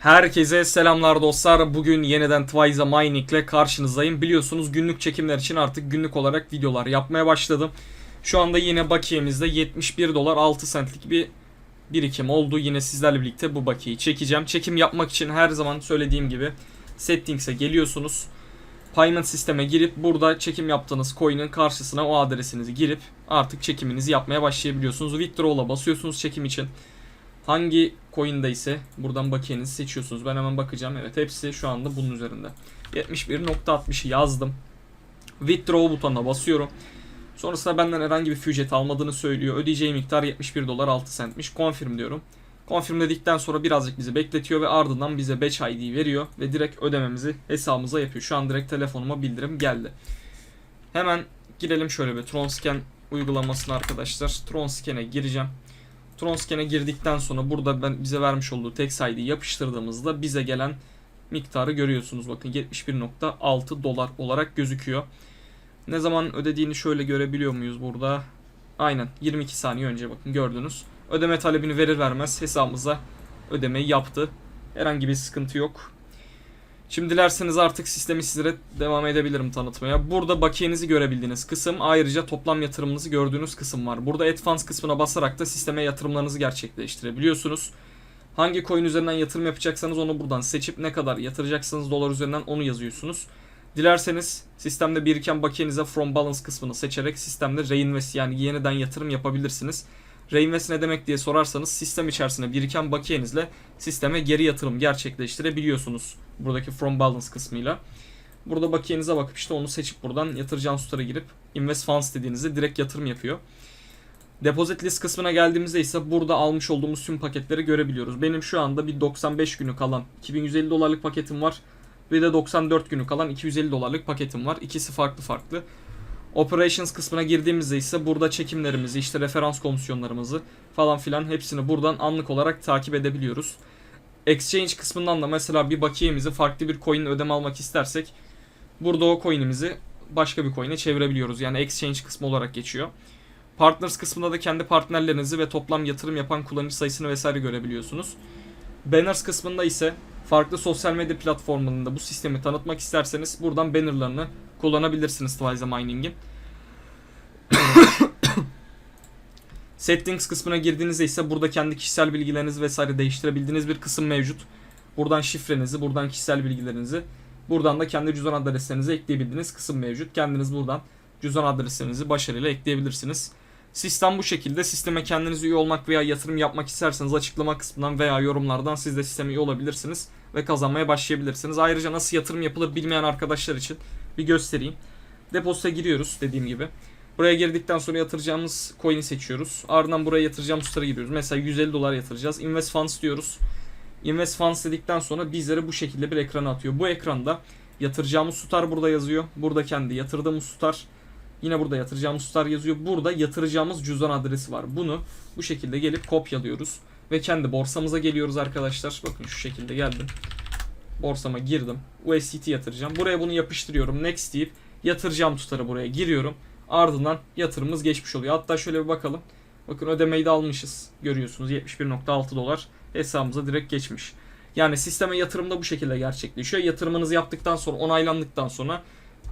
Herkese selamlar dostlar. Bugün yeniden Twiza Mining ile karşınızdayım. Biliyorsunuz günlük çekimler için artık günlük olarak videolar yapmaya başladım. Şu anda yine bakiyemizde 71 dolar 6 centlik bir birikim oldu. Yine sizlerle birlikte bu bakiyeyi çekeceğim. Çekim yapmak için her zaman söylediğim gibi Settings'e geliyorsunuz. Payment sisteme girip burada çekim yaptığınız coin'in karşısına o adresinizi girip artık çekiminizi yapmaya başlayabiliyorsunuz. Withdrawal'a basıyorsunuz çekim için. Hangi coin'de ise buradan bakiyenizi seçiyorsunuz. Ben hemen bakacağım. Evet hepsi şu anda bunun üzerinde. 71.60'ı yazdım. Withdraw butonuna basıyorum. Sonrasında benden herhangi bir ücret almadığını söylüyor. Ödeyeceği miktar 71 dolar 6 centmiş. Confirm diyorum. Confirm dedikten sonra birazcık bizi bekletiyor ve ardından bize batch ID veriyor ve direkt ödememizi hesabımıza yapıyor. Şu an direkt telefonuma bildirim geldi. Hemen girelim şöyle bir Tronscan uygulamasına arkadaşlar. Tronscan'e gireceğim. Tronscan'e girdikten sonra burada ben bize vermiş olduğu Text ID yapıştırdığımızda bize gelen miktarı görüyorsunuz. Bakın 71.6 dolar olarak gözüküyor. Ne zaman ödediğini şöyle görebiliyor muyuz burada? Aynen 22 saniye önce bakın gördünüz. Ödeme talebini verir vermez hesabımıza ödemeyi yaptı. Herhangi bir sıkıntı yok. Şimdi dilerseniz artık sistemi sizlere devam edebilirim tanıtmaya. Burada bakiyenizi görebildiğiniz kısım ayrıca toplam yatırımınızı gördüğünüz kısım var. Burada Advance kısmına basarak da sisteme yatırımlarınızı gerçekleştirebiliyorsunuz. Hangi coin üzerinden yatırım yapacaksanız onu buradan seçip ne kadar yatıracaksınız dolar üzerinden onu yazıyorsunuz. Dilerseniz sistemde biriken bakiyenize from balance kısmını seçerek sistemde reinvest yani yeniden yatırım yapabilirsiniz. Reinvest ne demek diye sorarsanız sistem içerisinde biriken bakiyenizle sisteme geri yatırım gerçekleştirebiliyorsunuz. Buradaki from balance kısmıyla. Burada bakiyenize bakıp işte onu seçip buradan yatıracağınız tutara girip invest funds dediğinizde direkt yatırım yapıyor. Deposit list kısmına geldiğimizde ise burada almış olduğumuz tüm paketleri görebiliyoruz. Benim şu anda bir 95 günü kalan 2150 dolarlık paketim var. Bir de 94 günü kalan 250 dolarlık paketim var. İkisi farklı farklı. Operations kısmına girdiğimizde ise burada çekimlerimizi, işte referans komisyonlarımızı falan filan hepsini buradan anlık olarak takip edebiliyoruz. Exchange kısmından da mesela bir bakiyemizi farklı bir coin ödeme almak istersek burada o coin'imizi başka bir coin'e çevirebiliyoruz. Yani exchange kısmı olarak geçiyor. Partners kısmında da kendi partnerlerinizi ve toplam yatırım yapan kullanıcı sayısını vesaire görebiliyorsunuz. Banners kısmında ise farklı sosyal medya platformlarında bu sistemi tanıtmak isterseniz buradan bannerlarını kullanabilirsiniz Twiza Mining'in. Settings kısmına girdiğinizde ise burada kendi kişisel bilgilerinizi vesaire değiştirebildiğiniz bir kısım mevcut. Buradan şifrenizi, buradan kişisel bilgilerinizi, buradan da kendi cüzdan adreslerinizi ekleyebildiğiniz kısım mevcut. Kendiniz buradan cüzdan adreslerinizi başarıyla ekleyebilirsiniz. Sistem bu şekilde. Sisteme kendiniz üye olmak veya yatırım yapmak isterseniz açıklama kısmından veya yorumlardan siz de sisteme üye olabilirsiniz ve kazanmaya başlayabilirsiniz. Ayrıca nasıl yatırım yapılır bilmeyen arkadaşlar için bir göstereyim. Depozita giriyoruz dediğim gibi. Buraya girdikten sonra yatıracağımız coin'i seçiyoruz. Ardından buraya yatıracağımız tutarı giriyoruz. Mesela 150 dolar yatıracağız. Invest funds diyoruz. Invest funds dedikten sonra bizlere bu şekilde bir ekrana atıyor. Bu ekranda yatıracağımız tutar burada yazıyor. Burada kendi yatırdığımız tutar. Yine burada yatıracağımız tutar yazıyor. Burada yatıracağımız cüzdan adresi var. Bunu bu şekilde gelip kopyalıyoruz. Ve kendi borsamıza geliyoruz arkadaşlar. Bakın şu şekilde geldim. Borsama girdim. USDT yatıracağım. Buraya bunu yapıştırıyorum. Next deyip yatıracağım tutarı buraya giriyorum. Ardından yatırımımız geçmiş oluyor. Hatta şöyle bir bakalım. Bakın ödemeyi de almışız. Görüyorsunuz 71.6 dolar hesabımıza direkt geçmiş. Yani sisteme yatırım da bu şekilde gerçekleşiyor. Yatırımınızı yaptıktan sonra onaylandıktan sonra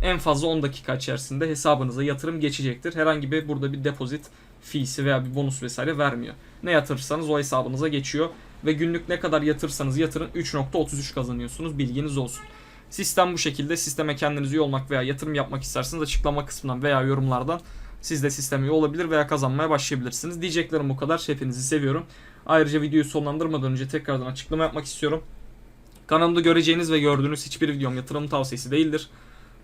en fazla 10 dakika içerisinde hesabınıza yatırım geçecektir. Herhangi bir burada bir depozit fee'si veya bir bonus vesaire vermiyor. Ne yatırırsanız o hesabınıza geçiyor ve günlük ne kadar yatırsanız yatırın 3.33 kazanıyorsunuz. Bilginiz olsun. Sistem bu şekilde. Sisteme kendiniz üye olmak veya yatırım yapmak isterseniz açıklama kısmından veya yorumlardan siz de sisteme olabilir veya kazanmaya başlayabilirsiniz. Diyeceklerim bu kadar. Hepinizi seviyorum. Ayrıca videoyu sonlandırmadan önce tekrardan açıklama yapmak istiyorum. Kanalımda göreceğiniz ve gördüğünüz hiçbir videom yatırım tavsiyesi değildir.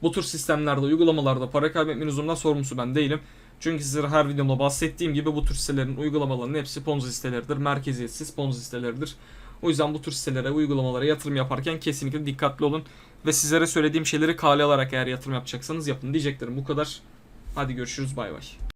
Bu tür sistemlerde, uygulamalarda para kaybetmenin uzundan sorumlusu ben değilim. Çünkü sizlere her videomda bahsettiğim gibi bu tür sitelerin, uygulamaların hepsi Ponzi siteleridir. Merkeziyetsiz Ponzi siteleridir. O yüzden bu tür sitelere, uygulamalara yatırım yaparken kesinlikle dikkatli olun. Ve sizlere söylediğim şeyleri kale alarak eğer yatırım yapacaksanız yapın diyeceklerim bu kadar. Hadi görüşürüz bay bay.